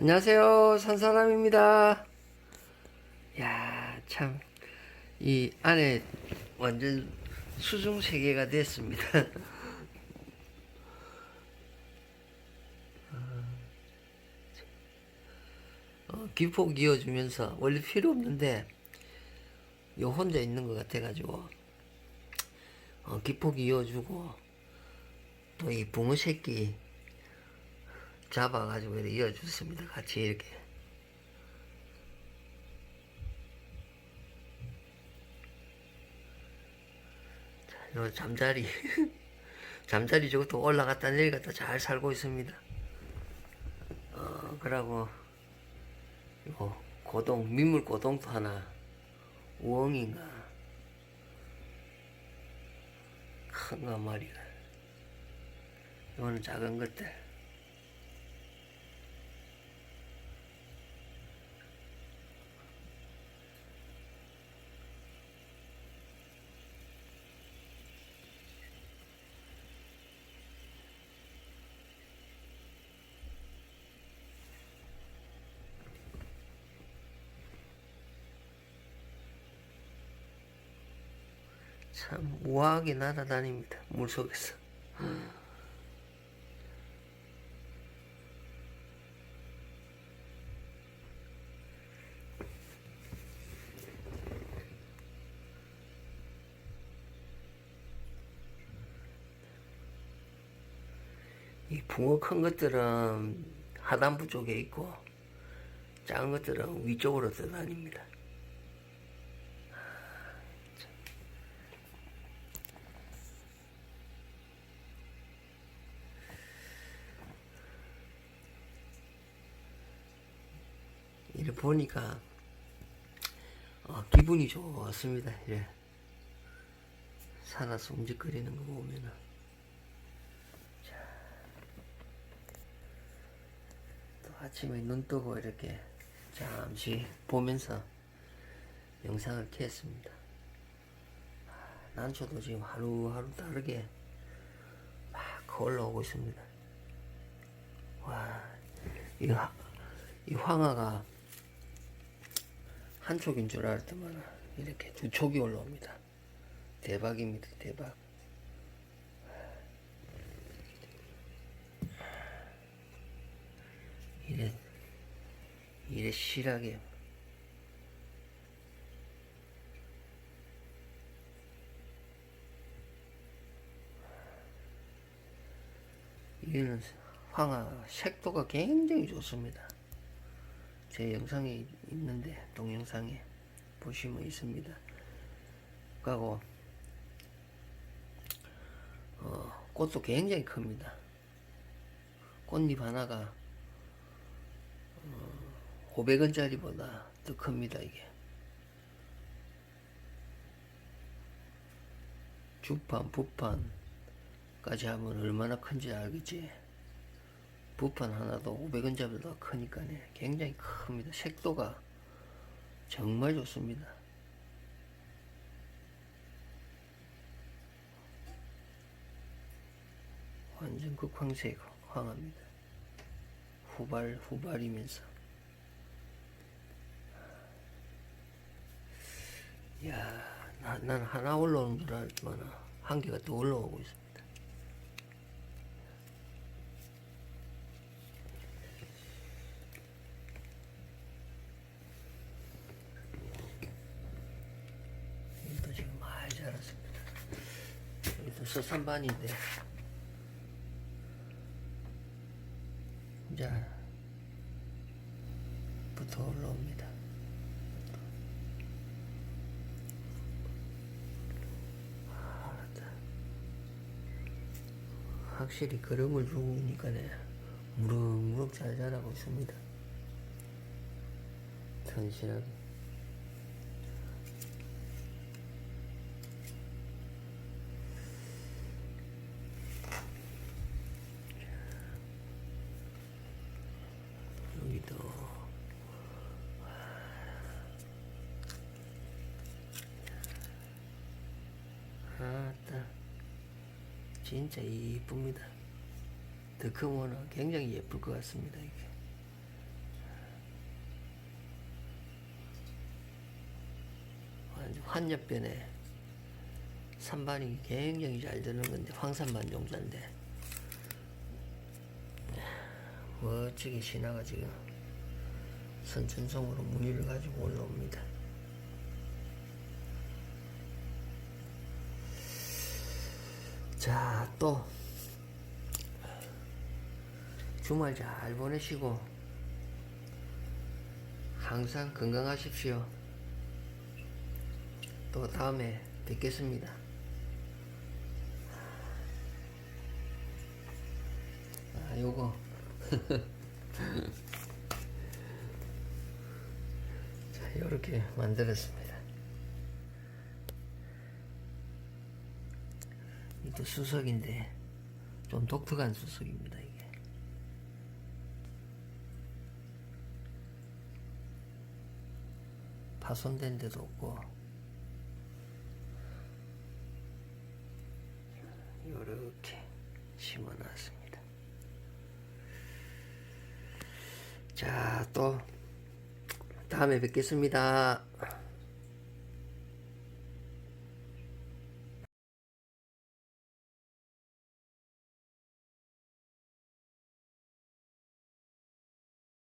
안녕하세요. 산사람입니다. 야, 참, 이 안에 완전 수중 세계가 됐습니다. 어, 기폭 이어주면서 원래 필요 없는데 요 혼자 있는 것 같아가지고 어, 기폭 이어주고 또 이 붕어 새끼 잡아가지고 이렇게 이어줬습니다. 같이 이렇게. 자, 요 잠자리. 잠자리 저것도 올라갔다 내려갔다 잘 살고 있습니다. 어, 그러고, 요 고동, 민물 고동도 하나, 우엉인가. 큰거 마리가. 이거는 작은 것들. 참 우아하게 날아다닙니다. 물속에서. 이 붕어 큰 것들은 하단부 쪽에 있고 작은 것들은 위쪽으로 떠다닙니다. 이래 보니까 어, 기분이 좋습니다. 이래 살아서 움직거리는 거 보면은 아침에 눈 뜨고 이렇게 잠시 보면서 영상을 켰습니다. 아, 난초도 지금 하루하루 다르게 막 올라오고 있습니다. 와, 이, 하- 이 황화가 한 촉인 줄 알았더만 이렇게 두 촉이 올라옵니다. 대박입니다, 대박. 이래, 이래 실하게. 이는 황화 색도가 굉장히 좋습니다. 제 영상이 있는데 동영상에 보시면 있습니다. 그리고 어, 꽃도 굉장히 큽니다. 꽃잎 하나가 어, 500원짜리보다 더 큽니다 이게. 주판, 부판까지 하면 얼마나 큰지 알겠지. 부판 하나도 500원짜리보다 크니까 굉장히 큽니다. 색도가 정말 좋습니다. 완전 극황색 황합니다. 후발 후발이면서. 야, 나, 난 하나 올라오는 줄 알았지만 한 개가 또 올라오고 있습니다. 여기도 지금 많이 자랐습니다. 여기도 서산반인데 이제 부터 올라옵니다. 아, 자. 확실히 그름을 주니까 네 무럭무럭 잘 자라고 있습니다. 튼실하게. 아따 진짜 이쁩니다. 더 크면 굉장히 예쁠 것 같습니다. 이게. 환엽변에 산반이 굉장히 잘 드는 건데 황산반 종자인데 멋지게 신화가 지금 선천성으로 무늬를 가지고 올라옵니다. 또 주말 잘 보내시고 항상 건강하십시오. 또 다음에 뵙겠습니다. 아, 요거. 자, 요렇게 만들었습니다. 이도 수석인데 좀 독특한 수석입니다, 이게. 파손된 데도 없고 요렇게 심어놨습니다. 자, 또 다음에 뵙겠습니다.